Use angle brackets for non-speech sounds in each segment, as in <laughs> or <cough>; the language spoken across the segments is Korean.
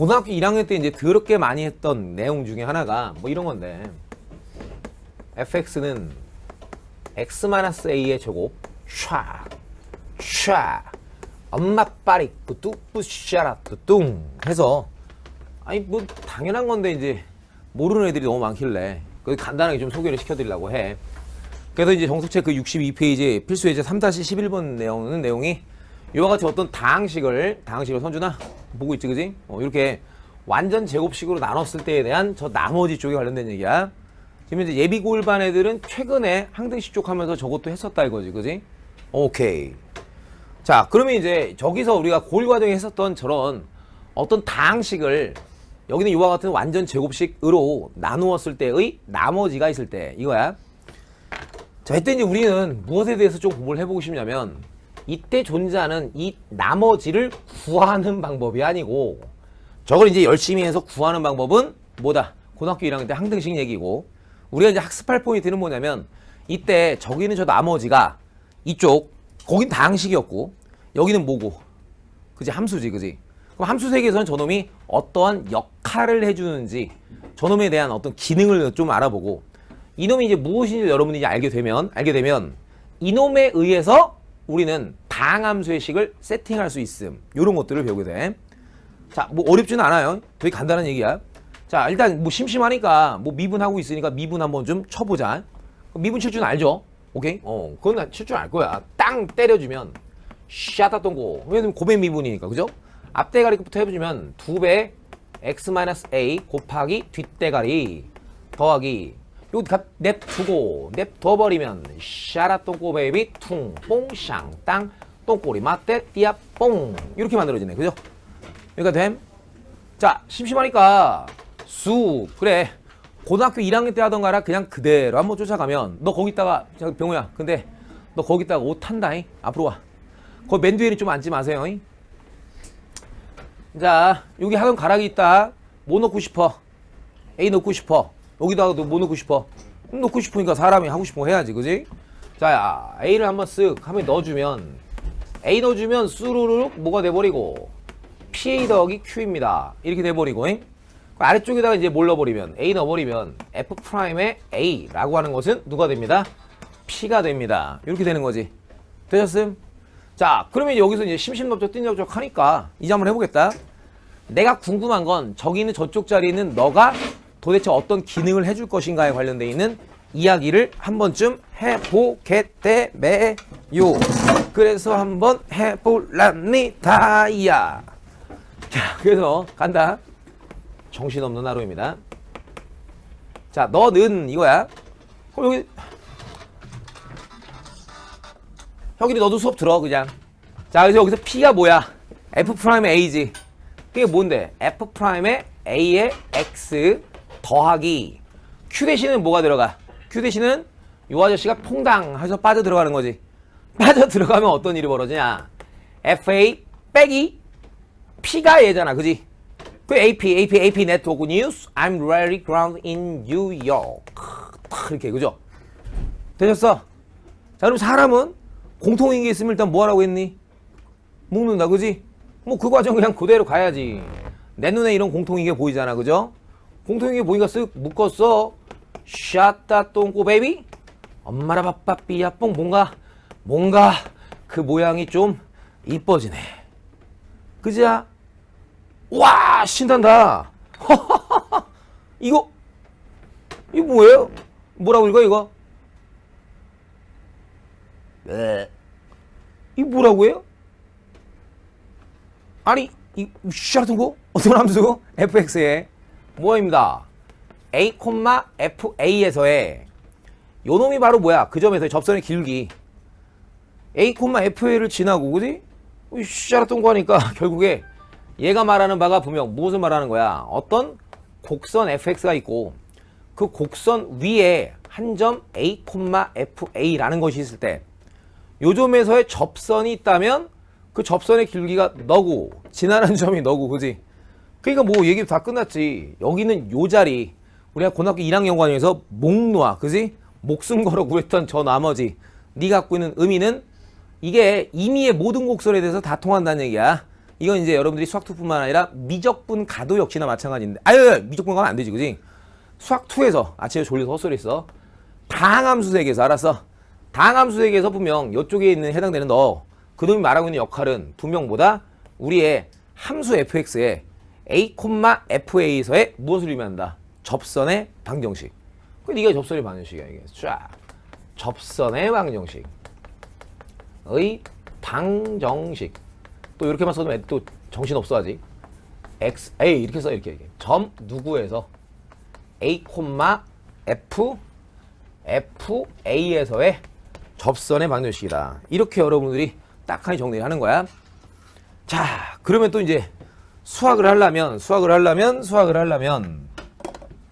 고등학교 1학년 때 이제 더럽게 많이 했던 내용 중에 하나가 뭐 이런 건데. Fx는 x-a의 제곱 샤, 샤 엄마 빠리 뿌뚜뿌샤라 뚜뚱 해서. 아니 뭐 당연한 건데 이제 모르는 애들이 너무 많길래 그 간단하게 좀 소개를 시켜드리려고 해. 그래서 이제 정석책 그 62페이지 필수 예제 3-11번 내용은 내용이 이와 같이 어떤 다항식을 다항식을 선준아 보고 있지 그지? 어, 이렇게 완전 제곱식으로 나눴을 때에 대한 저 나머지 쪽에 관련된 얘기야. 지금 이제 예비 고일반 애들은 최근에 항등식 쪽 하면서 저것도 했었다 이거지 그지? 오케이. 자 그러면 이제 저기서 우리가 고일 과정에 했었던 저런 어떤 다항식을 여기는 이와 같은 완전 제곱식으로 나누었을 때의 나머지가 있을 때 이거야. 자, 이때 이제 우리는 무엇에 대해서 좀 공부를 해보고 싶냐면 이때 존재하는 이 나머지를 구하는 방법이 아니고 저걸 이제 열심히 해서 구하는 방법은 뭐다? 고등학교 1학년 때 항등식 얘기고. 우리가 이제 학습할 포인트는 뭐냐면 이때 저기는 저 나머지가 이쪽 거긴 다 항식이었고 여기는 뭐고. 그지? 함수지 그지? 그럼 함수 세계에서는 저놈이 어떠한 역할을 해주는지 저놈에 대한 어떤 기능을 좀 알아보고 이놈이 이제 무엇인지 여러분이 이제 알게 되면 알게 되면 이놈에 의해서 우리는 다항함수의 식을 세팅할 수 있음 이런 것들을 배우게 돼. 자, 뭐 어렵지는 않아요. 되게 간단한 얘기야. 자, 일단 뭐 심심하니까 뭐 미분하고 있으니까 미분 한번 좀 쳐보자. 미분 칠 줄 알죠? 오케이? 어, 그건 칠 줄 알 거야. 땅 때려주면 샤다 동고. 왜냐면 고배 미분이니까, 그죠? 앞대가리부터 해주면 두배 x-a 곱하기 뒷대가리 더하기 요값 냅두고 냅둬버리면 샤라 똥꼬 베이비 퉁 뽕샹 땅 똥꼬리 맞대 띠아 뽕. 이렇게 만들어지네. 그죠? 여기가 됨? 자 심심하니까 수. 그래. 고등학교 1학년 때 하던 거라 그냥 그대로 한번 쫓아가면 너 거기다가 자 병우야 근데 너 거기다가 옷 탄다잉? 앞으로 와. 거기 맨 뒤에는 좀 앉지 마세요 잉? 자 여기 학원 가락이 있다. 뭐 넣고 싶어? A 넣고 싶어. 여기다가 뭐 넣고 싶어? 음, 넣고 싶으니까 사람이 하고 거 해야지 그지? 자 A를 한번 쓱 하면 넣어주면 A 넣어주면 수루룩 뭐가 돼버리고 PA 더하기 Q입니다 이렇게 돼버리고 잉? 그 아래쪽에다가 이제 뭘 넣어버리면 A 넣어버리면 F 프라임의 A라고 하는 것은 누가 됩니다 P가 됩니다 이렇게 되는 거지 되셨음? 자 그러면 여기서 이제 심심럽적 띵적적 하니까 이제 한번 해보겠다 내가 궁금한 건 저기는 저쪽 자리에 있는 너가 도대체 어떤 기능을 해줄 것인가에 관련돼 있는 이야기를 한 번쯤 해보겠대매요. 그래서 한번 해볼랍니다야. 자, 그래서 간다. 정신없는 하루입니다. 자, 너는 이거야. 그럼 여기 형들이 너도 수업 들어 그냥. 자, 그래서 여기서 P가 뭐야? F 프라임의 A지. 그게 뭔데? F 프라임의 A의 X 더하기 Q 대신은 뭐가 들어가? Q 대신은 요 아저씨가 퐁당 해서 빠져 들어가는 거지. 빠져 들어가면 어떤 일이 벌어지냐? FA 빼기 P가 얘잖아, 그지? 그 AP, AP, AP 네트워크 뉴스. I'm really ground in New York. 탁 이렇게 그죠? 되셨어? 자, 그럼 사람은 공통인 게 있으면 일단 뭐 하라고 했니? 묶는다, 그지? 뭐 그 과정 그냥 그대로 가야지. 내 눈에 이런 공통인 게 보이잖아, 그죠? 공통인 게 보니까 쓱 묶었어. 샤따 똥꼬 베이비? 엄마라 바빠 삐야 뽕 뭔가 뭔가 그 모양이 좀 이뻐지네. 그지야? 와 신난다. <laughs> 이거 이거 뭐예요? 뭐라고 읽어 이거? 네. 이 뭐라고 해요? 아니 이 어떤 함수 fx의 뭐입니다. a, fa에서의 요 놈이 바로 뭐야? 그 점에서의 접선의 길기 a, fa를 지나고 그지? 샤라던 거 하니까 <laughs> 결국에 얘가 말하는 바가 분명 무엇을 말하는 거야? 어떤 곡선 fx가 있고 그 곡선 위에 한 점 a, fa라는 것이 있을 때 요점에서의 접선이 있다면 그 접선의 길기가 너고 지나는 <laughs> 점이 너고 그지? 그러니까 뭐 얘기 다 끝났지. 여기는 요 자리 우리가 고등학교 1학년 과정에서 목 놓아 그지? 목숨 걸어 구했던 저 나머지 네 갖고 있는 의미는 이게 임의의 모든 곡선에 대해서 다 통한다는 얘기야. 이건 이제 여러분들이 수학2뿐만 아니라 미적분 가도 역시나 마찬가지인데 아유 미적분 가면 안 되지 그지? 수학2에서 아침에 졸려서 헛소리 했어 다항함수 세계에서 알았어 다항함수 세계에서 분명 이쪽에 있는 해당되는 너 그놈이 말하고 있는 역할은 분명 뭐다? 우리의 함수 fx에 a, fa에서의 무엇을 의미한다? 접선의 방정식 근데 이게 접선의 방정식이야 이게 쫙 접선의 방정식 의 방정식. 또 이렇게만 써도 또 정신 없어 하지 x a 이렇게 써 이렇게. 점 누구에서? A, f f a에서의 접선의 방정식이다. 이렇게 여러분들이 딱하니 정리를 하는 거야. 자 그러면 또 이제 수학을 하려면 수학을 하려면 수학을 하려면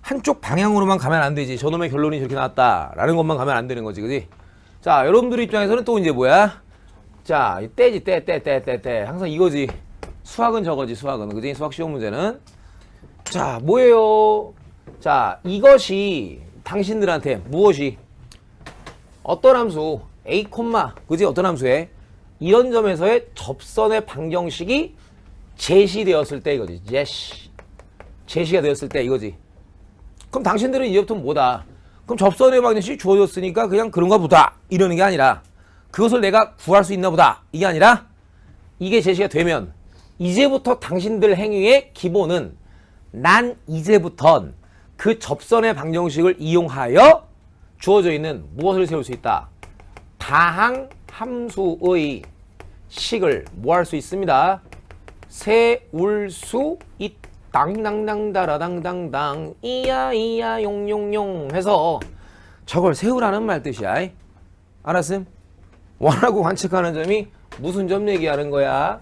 한쪽 방향으로만 가면 안 되지. 저놈의 결론이 저렇게 나왔다라는 것만 가면 안 되는 거지 그지? 자 여러분들 입장에서는 또 이제 뭐야 자, 이 떼지, 떼, 떼, 떼, 떼, 떼. 항상 이거지. 수학은 저거지, 수학은. 그지? 수학 시험 문제는. 자, 뭐예요? 자, 이것이 당신들한테 무엇이 어떤 함수, a, 그지? 어떤 함수에 이런 점에서의 접선의 방정식이 제시되었을 때 이거지. 제시. 제시가 되었을 때 이거지. 그럼 당신들은 이제부터 뭐다? 그럼 접선의 방정식이 주어졌으니까 그냥 그런가 보다. 이러는 게 아니라 그것을 내가 구할 수 있나 보다. 이게 아니라 이게 제시가 되면 이제부터 당신들 행위의 기본은 난 이제부턴 그 접선의 방정식을 이용하여 주어져 있는 무엇을 세울 수 있다. 다항 함수의 식을 뭐 할 수 있습니다. 세울 수 있다. 당당당다라당당당 이야 이야 용용용 해서 저걸 세우라는 말 뜻이야. 알았음? 원하고 관측하는 점이 무슨 점 얘기하는 거야?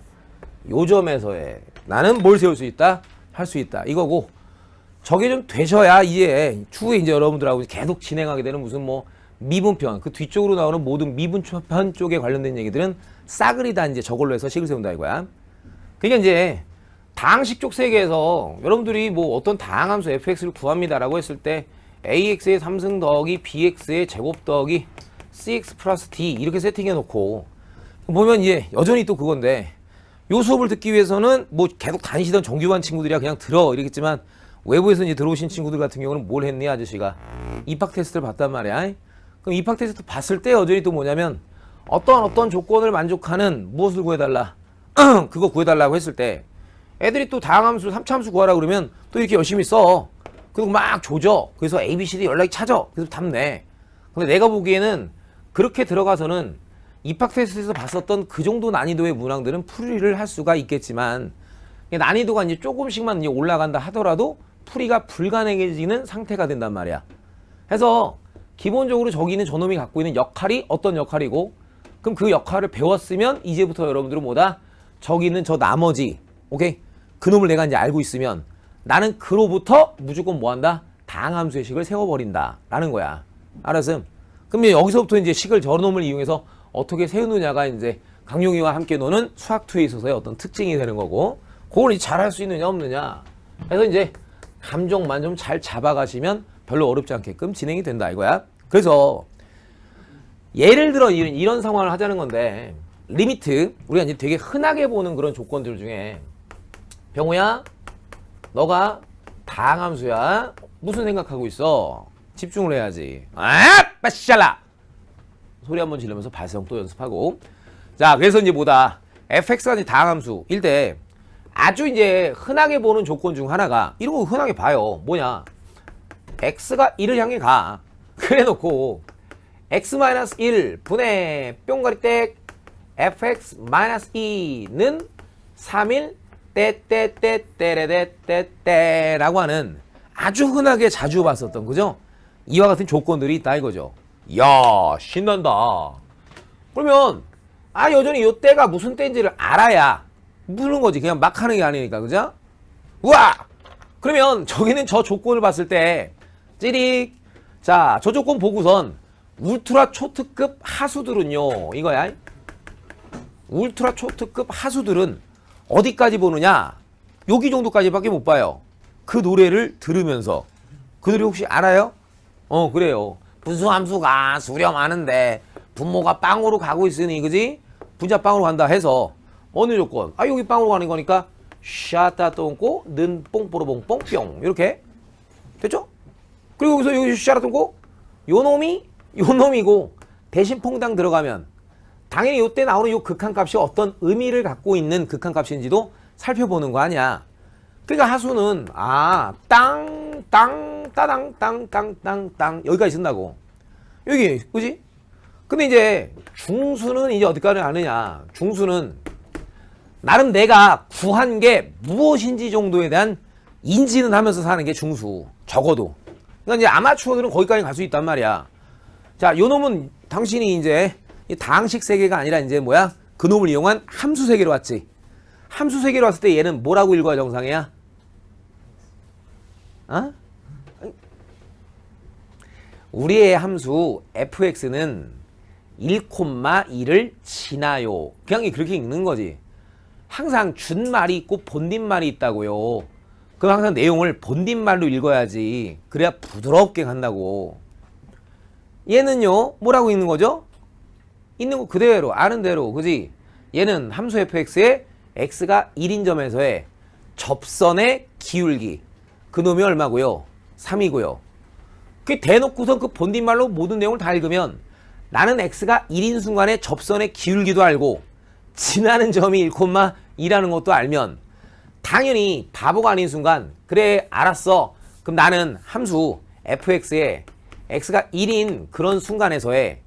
요 점에서의 나는 뭘 세울 수 있다? 할 수 있다. 이거고 저게 좀 되셔야 이제 추후에 이제 여러분들하고 계속 진행하게 되는 무슨 뭐 미분편 그 뒤쪽으로 나오는 모든 미분편 쪽에 관련된 얘기들은 싸그리 다 이제 저걸로 해서 식을 세운다 이거야. 그러니까 이제 다항식적 세계에서 여러분들이 뭐 어떤 다항함수 fx를 구합니다라고 했을 때 ax의 3승 더하기 bx의 제곱 더하기 cx 플러스 d 이렇게 세팅해 놓고 보면 이제 여전히 또 그건데 요 수업을 듣기 위해서는 뭐 계속 다니시던 정규반 친구들이야 그냥 들어 이러겠지만 외부에서 이제 들어오신 친구들 같은 경우는 뭘 했니 아저씨가? 입학 테스트를 봤단 말이야. 그럼 입학 테스트 봤을 때 여전히 또 뭐냐면 어떤 어떤 조건을 만족하는 무엇을 구해달라. <clears throat> 그거 구해달라고 했을 때 애들이 또 다항함수 3차함수 구하라 그러면 또 이렇게 열심히 써. 그리고 막 조져. 그래서 A, B, C, D 연락이 찾아. 그래서 답내. 근데 내가 보기에는 그렇게 들어가서는 입학 테스트에서 봤었던 그 정도 난이도의 문항들은 풀이를 할 수가 있겠지만 난이도가 이제 조금씩만 이제 올라간다 하더라도 풀이가 불가능해지는 상태가 된단 말이야. 그래서 기본적으로 저기는 저놈이 갖고 있는 역할이 어떤 역할이고 그럼 그 역할을 배웠으면 이제부터 여러분들은 뭐다? 저기 있는 저 나머지 오케이? 그놈을 내가 이제 알고 있으면 나는 그로부터 무조건 뭐한다? 다항함수의 식을 세워버린다 라는 거야. 알았음? 그럼 여기서부터 이제 식을 저놈을 이용해서 어떻게 세우느냐가 이제 강용이와 함께 노는 수학2에 있어서의 어떤 특징이 되는 거고 그걸 잘할 수 있느냐 없느냐. 그래서 이제 감정만 좀 잘 잡아가시면 별로 어렵지 않게끔 진행이 된다 이거야. 그래서 예를 들어 이런, 이런 상황을 하자는 건데 리미트 우리가 이제 되게 흔하게 보는 그런 조건들 중에 병호야 너가 다항함수야. 무슨 생각하고 있어 집중을 해야지. 아 빠샬라! 소리 한번 지르면서 발성 또 연습하고. 자 그래서 이제 뭐다? fx가 이제 다항함수일 때 아주 이제 흔하게 보는 조건 중 하나가 이런 거 흔하게 봐요. 뭐냐? X가 1을 향해 가. <laughs> 그래 놓고 x-1 분의 뿅가리 땡 fx-2는 3일 떼떼떼떼레떼떼떼라고 하는 아주 흔하게 자주 봤었던 그죠? 이와 같은 조건들이 있다 이거죠. 야 신난다. 그러면 아 여전히 요 때가 무슨 때인지를 알아야 무는 거지. 그냥 막 하는 게 아니니까 그죠? 우와! 그러면 저기는 저 조건을 봤을 때 찌릭 자 저 조건 보고선 울트라 초특급 하수들은요 이거야 울트라 초특급 하수들은 어디까지 보느냐 여기 정도까지밖에 못 봐요 그 노래를 들으면서 그 노래 혹시 알아요? 어 그래요 분수함수가 수렴하는데 분모가 빵으로 가고 있으니 그지? 분자 빵으로 간다 해서 어느 조건? 아 여기 빵으로 가는 거니까 샤따 똥꼬 는 뽕뽀로봉 뽕뿅 이렇게 됐죠? 그리고 여기서 여기 샤라 똥꼬 요 놈이 요 놈이고 대신 퐁당 들어가면 당연히 요때 나오는 요 극한값이 어떤 의미를 갖고 있는 극한값인지도 살펴보는 거 아니야. 그러니까 하수는 아, 땅, 땅, 따당, 땅, 땅, 땅, 땅 여기까지 쓴다고. 여기, 그지? 근데 이제 중수는 이제 어디까지 아느냐? 중수는 나름 내가 구한 게 무엇인지 정도에 대한 인지는 하면서 사는 게 중수. 적어도. 그러니까 이제 아마추어들은 거기까지 갈 수 있단 말이야. 자, 요 놈은 당신이 이제 이 다항식 세계가 아니라 이제 뭐야? 그 놈을 이용한 함수 세계로 왔지. 함수 세계로 왔을 때 얘는 뭐라고 읽어야 정상이야? 어? 우리의 함수 fx는 1,2를 지나요. 그냥 그렇게 읽는 거지. 항상 준말이 있고 본딘말이 있다고요. 그럼 항상 내용을 본딘말로 읽어야지. 그래야 부드럽게 간다고. 얘는요, 뭐라고 읽는 거죠? 있는 거 그대로, 아는 대로, 그지? 얘는 함수 fx에 x가 1인 점에서의 접선의 기울기. 그 놈이 얼마고요? 3이고요. 그 대놓고선 그 본딘말로 모든 내용을 다 읽으면 나는 x가 1인 순간에 접선의 기울기도 알고 지나는 점이 1,2라는 것도 알면 당연히 바보가 아닌 순간 그래 알았어 그럼 나는 함수 fx에 x가 1인 그런 순간에서의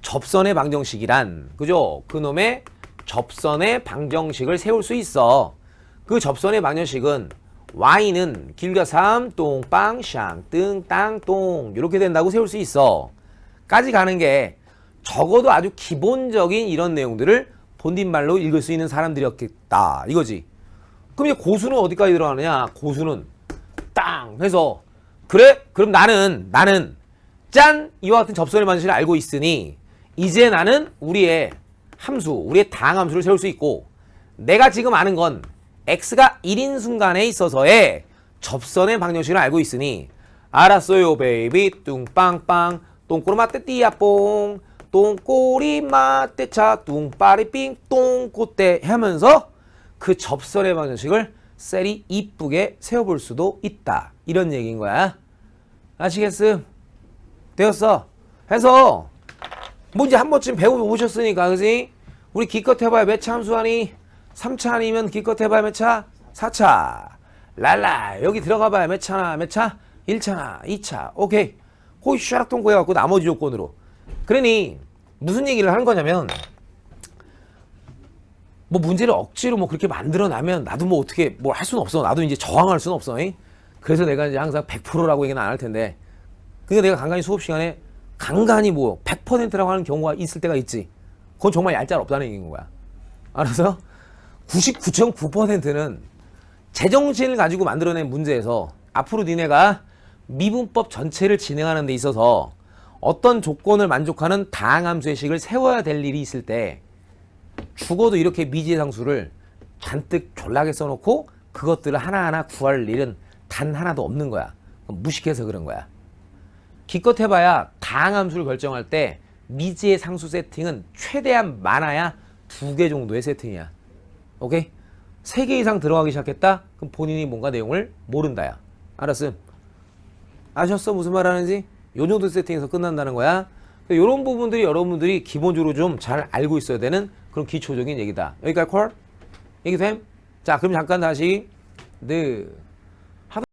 접선의 방정식이란 그죠 그놈의 접선의 방정식을 세울 수 있어 그 접선의 방정식은 y는 길가 3 똥빵 샹 뜬 땅 똥 이렇게 된다고 세울 수 있어. 까지 가는 게 적어도 아주 기본적인 이런 내용들을 본딘말로 읽을 수 있는 사람들이었겠다. 이거지. 그럼 이제 고수는 어디까지 들어가느냐? 고수는 땅 해서. 그래? 그럼 나는 나는 짠! 이와 같은 접선의 방식을 알고 있으니 이제 나는 우리의 함수 우리의 다항함수를 세울 수 있고 내가 지금 아는 건 x가 1인 순간에 있어서의 접선의 방정식을 알고 있으니 알았어요 베이비 뚱빵빵. 똥꼬리 마떼 띠야뽕. 똥꼬리 마떼차. 뚱빠리 삥. 똥꼬떼 하면서 그 접선의 방정식을 셀이 이쁘게 세워볼 수도 있다. 이런 얘기인 거야. 아시겠음? 되었어. 해서 뭐 이제 한 번쯤 배워보셨으니까 그지? 우리 기껏 해봐야 몇차 함수하니? 3차 아니면 기껏 해봐야 몇 차? 4차 랄라 여기 들어가봐야 몇 차나 몇 차? 1차나 2차 오케이 거기 샤락통고 해갖고 나머지 조건으로 그러니 무슨 얘기를 하는 거냐면 뭐 문제를 억지로 뭐 그렇게 만들어놔면 나도 뭐 어떻게 뭐 할 수는 없어 나도 이제 저항할 수는 없어 잉? 그래서 내가 이제 항상 100%라고 얘기는 안 할 텐데 그러니까 내가 간간히 수업 시간에 간간히 뭐 100%라고 하는 경우가 있을 때가 있지. 그건 정말 얄짤 없다는 얘기인 거야. 알아서 99.9%는 제정신을 가지고 만들어낸 문제에서 앞으로 니네가 미분법 전체를 진행하는 데 있어서 어떤 조건을 만족하는 다항함수의 식을 세워야 될 일이 있을 때 죽어도 이렇게 미지의 상수를 잔뜩 졸라게 써놓고 그것들을 하나하나 구할 일은 단 하나도 없는 거야. 무식해서 그런 거야. 기껏 해봐야 다항함수를 결정할 때 미지의 상수 세팅은 최대한 많아야 두 개 정도의 세팅이야. 오케이? 세개 이상 들어가기 시작했다? 그럼 본인이 뭔가 내용을 모른다야. 알았음? 아셨어? 무슨 말 하는지? 요 정도 세팅에서 끝난다는 거야. 이런 부분들이 여러분들이 기본적으로 좀 잘 알고 있어야 되는 그런 기초적인 얘기다. 여기까지 콜? 얘기 됨? 자, 그럼 잠깐 다시. 네.